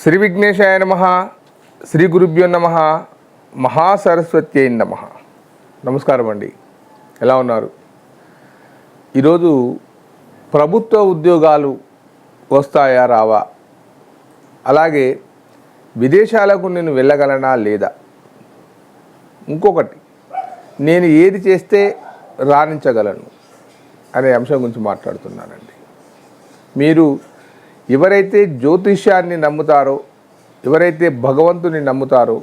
శ్రీ విఘ్నేశాయ నమ శ్రీ గురుభ్యో నమ మహాసరస్వతి అయిన నమ. నమస్కారం అండి ఎలా ఉన్నారు? ఈరోజు ప్రభుత్వ ఉద్యోగాలు వస్తాయా రావా? అలాగే విదేశాలకు నేను వెళ్ళగలనా లేదా? ఇంకొకటి నేను ఏది చేస్తే రాణించగలను అనే అంశం గురించి మాట్లాడుతున్నానండి. మీరు ఎవరైతే జ్యోతిష్యాన్ని నమ్ముతారో ఎవరైతే భగవంతుని నమ్ముతారో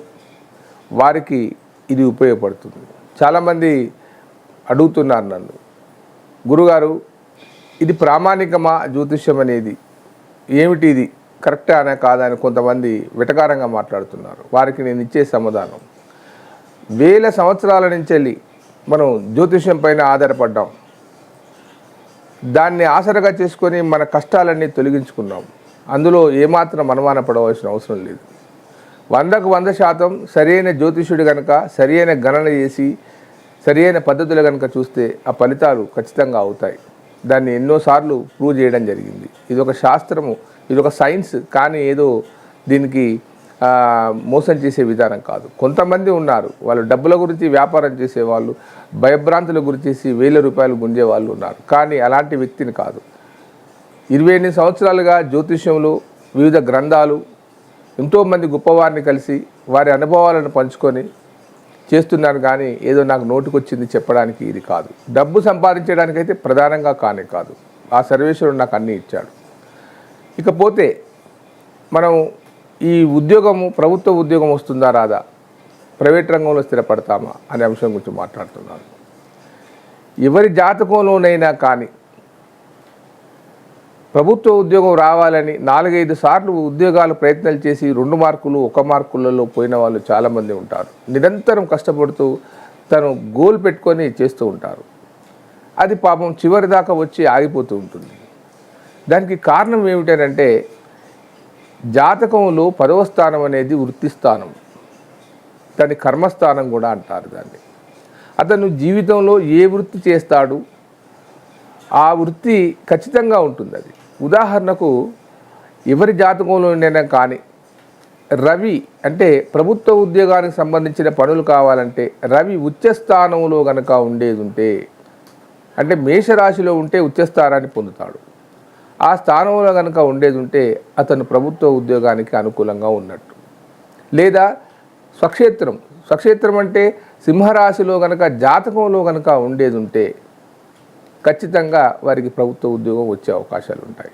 వారికి ఇది ఉపయోగపడుతుంది. చాలామంది అడుగుతున్నారు నన్ను గురుగారు ఇది ప్రామాణికమా జ్యోతిష్యం అనేది? ఏమిటి ఇది? కరెక్టా అనే కాదా? అని కొంతమంది వెటకారంగా మాట్లాడుతున్నారు. వారికి నేను ఇచ్చే సమాధానం వేల సంవత్సరాల నుంచి వెళ్ళి మనం జ్యోతిష్యం పైన ఆధారపడ్డాం. దాన్ని ఆసరగా చేసుకొని మన కష్టాలన్నీ తొలగించుకున్నాం. అందులో ఏమాత్రం అనుమాన పడవలసిన అవసరం లేదు. వందకు వంద శాతం సరైన జ్యోతిష్యుడు కనుక సరైన గణన చేసి సరైన పద్ధతులు కనుక చూస్తే ఆ ఫలితాలు ఖచ్చితంగా అవుతాయి. దాన్ని ఎన్నోసార్లు ప్రూవ్ చేయడం జరిగింది. ఇది ఒక శాస్త్రము ఇది ఒక సైన్స్ కానీ ఏదో దీనికి మోసం చేసే విధానం కాదు. కొంతమంది ఉన్నారు వాళ్ళు డబ్బుల గురించి వ్యాపారం చేసేవాళ్ళు భయభ్రాంతుల గురించి వేల రూపాయలు గుంజే వాళ్ళు ఉన్నారు. కానీ అలాంటి వ్యక్తిని కాదు. ఇరవై ఎనిమిది సంవత్సరాలుగా జ్యోతిష్యంలో వివిధ గ్రంథాలు ఎంతోమంది గొప్పవారిని కలిసి వారి అనుభవాలను పంచుకొని చేస్తున్నాను కానీ ఏదో నాకు నోటికొచ్చింది చెప్పడానికి ఇది కాదు. డబ్బు సంపాదించడానికైతే ప్రధానంగా కానే కాదు. ఆ సర్వేశ్వరుడు నాకు అన్నీ ఇచ్చాడు. ఇకపోతే మనం ఈ ఉద్యోగము ప్రభుత్వ ఉద్యోగం వస్తుందా రాదా? ప్రైవేట్ రంగంలో స్థిరపడతామా అనే అంశం గురించి మాట్లాడుతున్నాను. ఎవరి జాతకంలోనైనా కానీ ప్రభుత్వ ఉద్యోగం రావాలని నాలుగైదు సార్లు ఉద్యోగాలు ప్రయత్నాలు చేసి రెండు మార్కులు ఒక మార్కులలో పోయిన వాళ్ళు చాలామంది ఉంటారు. నిరంతరం కష్టపడుతూ తను గోల్ పెట్టుకొని చేస్తూ ఉంటారు. అది పాపం చివరి దాకా వచ్చి ఆగిపోతూ ఉంటుంది. దానికి కారణం ఏమిటంటే జాతకంలో పదవ స్థానం అనేది వృత్తి స్థానం దాన్ని కర్మస్థానం కూడా అంటారు దాన్ని. అతను జీవితంలో ఏ వృత్తి చేస్తాడు? ఆ వృత్తి ఖచ్చితంగా ఉంటుంది అది. ఉదాహరణకు ఎవరి జాతకంలోనైనా కానీ రవి అంటే ప్రభుత్వ ఉద్యోగానికి సంబంధించిన పనులు కావాలంటే రవి ఉచ్చస్థానంలో గనక ఉండేది ఉంటే అంటే మేషరాశిలో ఉంటే ఉచ్చస్థానాన్ని పొందుతాడు. ఆ స్థానంలో కనుక ఉండేది ఉంటే అతను ప్రభుత్వ ఉద్యోగానికి అనుకూలంగా ఉన్నట్టు. లేదా స్వక్షేత్రం. స్వక్షేత్రం అంటే సింహరాశిలో కనుక జాతకంలో కనుక ఉండేది ఉంటే ఖచ్చితంగా వారికి ప్రభుత్వ ఉద్యోగం వచ్చే అవకాశాలు ఉంటాయి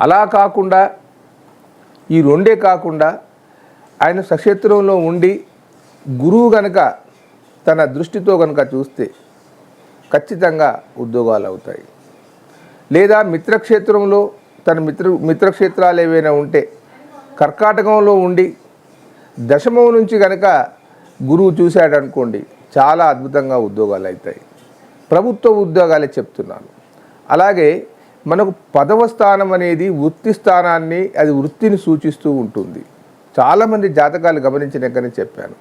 అలా కాకుండా ఈ రెండే కాకుండా ఆయన సక్షేత్రంలో ఉండి గురువు గనక తన దృష్టితో కనుక చూస్తే ఖచ్చితంగా ఉద్యోగాలు అవుతాయి. లేదా మిత్రక్షేత్రంలో తన మిత్ర మిత్రక్షేత్రాలు ఏవైనా ఉంటే కర్కాటకంలో ఉండి దశమం నుంచి కనుక గురువు చూశాడు అనుకోండి చాలా అద్భుతంగా ఉద్యోగాలు అవుతాయి. ప్రభుత్వ ఉద్యోగాలే చెప్తున్నాను. అలాగే మనకు పదవ స్థానం అనేది వృత్తి స్థానాన్ని అది వృత్తిని సూచిస్తూ ఉంటుంది. చాలామంది జాతకాలు గమనించినాకనే చెప్పాను.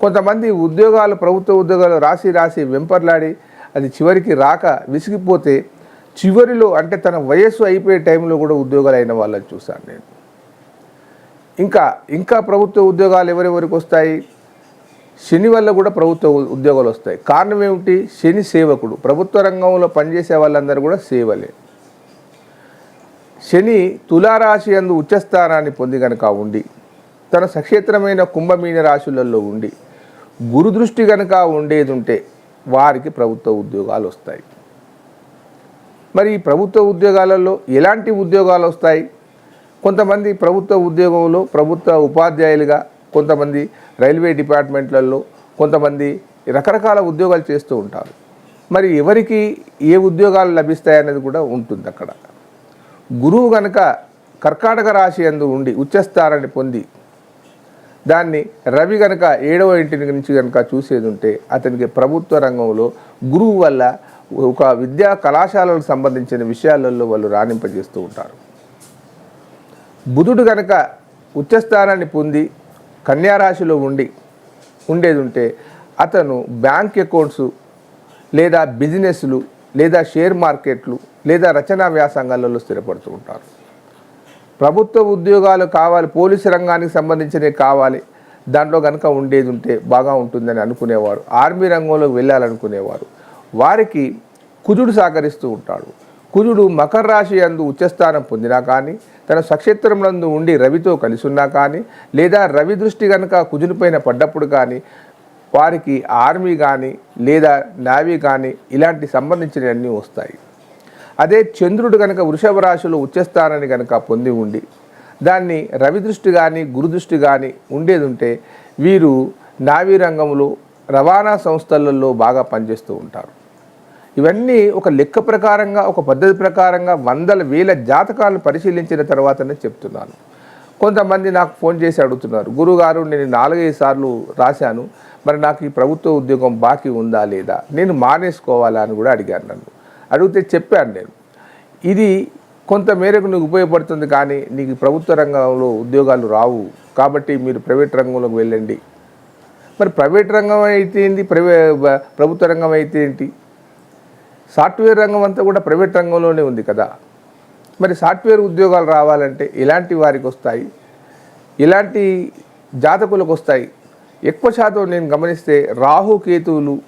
కొంతమంది ఉద్యోగాలు ప్రభుత్వ ఉద్యోగాలు రాసి రాసి వెంపర్లాడి అది చివరికి రాక విసిగిపోతే చివరిలో అంటే తన వయస్సు అయిపోయే టైంలో కూడా ఉద్యోగాలు అయిన వాళ్ళని చూశాను నేను. ఇంకా ఇంకా ప్రభుత్వ ఉద్యోగాలు ఎవరెవరికి వస్తాయి? శని వల్ల కూడా ప్రభుత్వ ఉద్యోగాలు వస్తాయి. కారణం ఏమిటి? శని సేవకుడు. ప్రభుత్వ రంగంలో పనిచేసే వాళ్ళందరూ కూడా సేవలే. శని తులారాశి అందు ఉచ్చస్థానాన్ని పొంది కనుక ఉండి తన సక్షేత్రమైన కుంభమీన రాశులలో ఉండి గురుదృష్టి కనుక ఉండేది ఉంటే వారికి ప్రభుత్వ ఉద్యోగాలు వస్తాయి. మరి ప్రభుత్వ ఉద్యోగాలలో ఎలాంటి ఉద్యోగాలు వస్తాయి? కొంతమంది ప్రభుత్వ ఉద్యోగంలో ప్రభుత్వ ఉపాధ్యాయులుగా కొంతమంది రైల్వే డిపార్ట్మెంట్లలో కొంతమంది రకరకాల ఉద్యోగాలు చేస్తూ ఉంటారు. మరి ఎవరికి ఏ ఉద్యోగాలు లభిస్తాయి అనేది కూడా ఉంటుంది అక్కడ గురువు గనక కర్కాటక రాశి అందు ఉండి ఉచ్చస్థానాన్ని పొంది దాన్ని రవి గనక ఏడవ ఇంటి నుంచి కనుక చూసేది ఉంటే అతనికి ప్రభుత్వ రంగంలో గురువు వల్ల ఒక విద్యా కళాశాలకు సంబంధించిన విషయాలలో వాళ్ళు రాణింపజేస్తూ ఉంటారు. బుధుడు కనుక ఉచ్చస్థానాన్ని పొంది కన్యారాశిలో ఉండి ఉండేది ఉంటే అతను బ్యాంక్ అకౌంట్స్ లేదా బిజినెస్లు లేదా షేర్ మార్కెట్లు లేదా రచనా వ్యాసంగాలలో స్థిరపడుతూ ఉంటారు. ప్రభుత్వ ఉద్యోగాలు కావాలి పోలీసు రంగానికి సంబంధించినవి కావాలి దాంట్లో కనుక ఉండేది ఉంటే బాగా ఉంటుందని అనుకునేవారు. ఆర్మీ రంగంలోకి వెళ్ళాలనుకునేవారు. వారికి కుజుడు సహకరిస్తూ ఉంటాడు. కుజుడు మకర రాశి అందు ఉచ్చస్థానం పొందినా కానీ తన సక్షేత్రములందు ఉండి రవితో కలిసి ఉన్నా కానీ లేదా రవి దృష్టి కనుక కుజునిపైన పడ్డప్పుడు కానీ వారికి ఆర్మీ కానీ లేదా నావీ కానీ ఇలాంటి సంబంధించినవన్నీ వస్తాయి. అదే చంద్రుడు కనుక వృషభ రాశిలో ఉచ్చస్థానాన్ని కనుక పొంది ఉండి దాన్ని రవి దృష్టి కానీ గురుదృష్టి కానీ ఉండేది ఉంటే వీరు నావీ రంగంలో రవాణా సంస్థలలో బాగా పనిచేస్తూ ఉంటారు. ఇవన్నీ ఒక లెక్క ప్రకారంగా ఒక పద్ధతి ప్రకారంగా వందల వేల జాతకాలను పరిశీలించిన తర్వాతనే చెప్తున్నాను. కొంతమంది నాకు ఫోన్ చేసి అడుగుతున్నారు గురుగారు నేను నాలుగైదు సార్లు రాశాను మరి నాకు ఈ ప్రభుత్వ ఉద్యోగం బాకీ ఉందా లేదా? నేను మానేసుకోవాలా? అని కూడా అడిగాను నన్ను. అడిగితే చెప్పాను నేను ఇది కొంత మేరకు నీకు ఉపయోగపడుతుంది కానీ నీకు ప్రభుత్వ రంగంలో ఉద్యోగాలు రావు కాబట్టి మీరు ప్రైవేట్ రంగంలోకి వెళ్ళండి. మరి ప్రైవేట్ రంగం అయితే ఏంటి? ప్రైవే ప్రభుత్వ రంగం అయితే ఏంటి? సాఫ్ట్వేర్ రంగం అంతా కూడా ప్రైవేట్ రంగంలోనే ఉంది కదా. మరి సాఫ్ట్వేర్ ఉద్యోగాలు రావాలంటే ఇలాంటి వారికి వస్తాయి. ఇలాంటి జాతకులకు వస్తాయి. ఎక్కువ శాతం నేను గమనిస్తే రాహు కేతువులు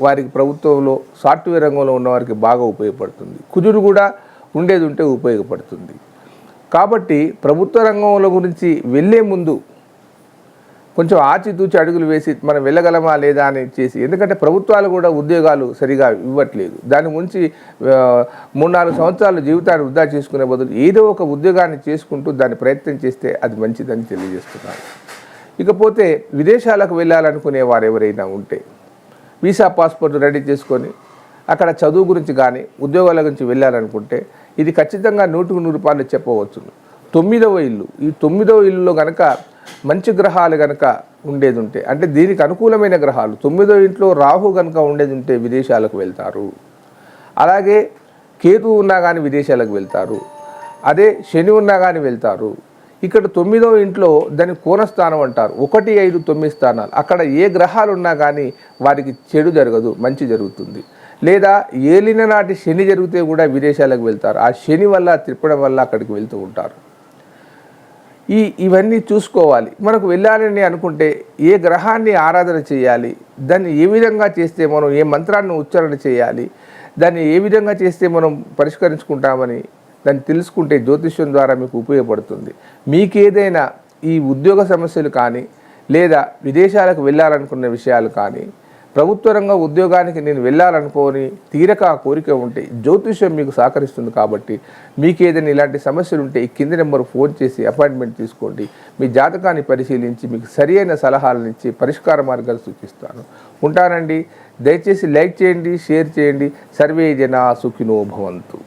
వారికి ప్రభుత్వంలో సాఫ్ట్వేర్ రంగంలో ఉన్నవారికి బాగా ఉపయోగపడుతుంది. కుజుడు కూడా ఉండేది ఉంటే ఉపయోగపడుతుంది. కాబట్టి ప్రభుత్వ రంగంలో గురించి వెళ్ళే ముందు కొంచెం ఆచితూచి అడుగులు వేసి మనం వెళ్ళగలమా లేదా అని చేసి ఎందుకంటే ప్రభుత్వాలు కూడా ఉద్యోగాలు సరిగా ఇవ్వట్లేదు. దాని గురించి మూడు నాలుగు సంవత్సరాలు జీవితాన్ని వృధా చేసుకునే బదులు ఏదో ఒక ఉద్యోగాన్ని చేసుకుంటూ దాన్ని ప్రయత్నం చేస్తే అది మంచిదని తెలియజేస్తున్నారు. ఇకపోతే విదేశాలకు వెళ్ళాలనుకునే వారు ఎవరైనా ఉంటే వీసా పాస్పోర్ట్ రెడీ చేసుకొని అక్కడ చదువు గురించి కానీ ఉద్యోగాల గురించి వెళ్ళాలనుకుంటే ఇది ఖచ్చితంగా నూటికి నూరు రూపాయలు చెప్పవచ్చు. తొమ్మిదవ ఇల్లు. ఈ తొమ్మిదవ ఇల్లులో కనుక మంచి గ్రహాలు కనుక ఉండేది ఉంటే అంటే దీనికి అనుకూలమైన గ్రహాలు తొమ్మిదో ఇంట్లో రాహు కనుక ఉండేది ఉంటే విదేశాలకు వెళ్తారు. అలాగే కేతు ఉన్నా కానీ విదేశాలకు వెళ్తారు. అదే శని ఉన్నా కానీ వెళ్తారు. ఇక్కడ తొమ్మిదో ఇంట్లో దాని కోనస్థానం అంటారు. ఒకటి ఐదు తొమ్మిది స్థానాలు. అక్కడ ఏ గ్రహాలు ఉన్నా కానీ వారికి చెడు జరగదు మంచి జరుగుతుంది. లేదా ఏలిన నాటి శని జరిగితే కూడా విదేశాలకు వెళ్తారు. ఆ శని వల్ల తిప్పడం వల్ల అక్కడికి వెళ్తూ ఉంటారు. ఈ ఇవన్నీ చూసుకోవాలి. మనకు వెళ్ళాలని అనుకుంటే ఏ గ్రహాన్ని ఆరాధన చేయాలి? దాన్ని ఏ విధంగా చేస్తే మనం ఏ మంత్రాన్ని ఉచ్చారణ చేయాలి? దాన్ని ఏ విధంగా చేస్తే మనం పరిష్కరించుకుంటామని దాన్ని తెలుసుకుంటే జ్యోతిష్యం ద్వారా మీకు ఉపయోగపడుతుంది. మీకేదైనా ఈ ఉద్యోగ సమస్యలు కానీ లేదా విదేశాలకు వెళ్ళాలనుకున్న విషయాలు కానీ ప్రభుత్వ రంగ ఉద్యోగానికి నేను వెళ్ళాలనుకోని తీరక ఆ కోరిక ఉంటే జ్యోతిష్యం మీకు సహకరిస్తుంది కాబట్టి మీకు ఏదైనా ఇలాంటి సమస్యలు ఉంటే ఈ కింది నెంబర్ ఫోన్ చేసి అపాయింట్మెంట్ తీసుకోండి. మీ జాతకాన్ని పరిశీలించి మీకు సరి అయిన సలహాలను ఇచ్చి పరిష్కార మార్గాలు సూచిస్తాను. ఉంటానండి. దయచేసి లైక్ చేయండి షేర్ చేయండి. సర్వే జన సుఖినో భవంతు.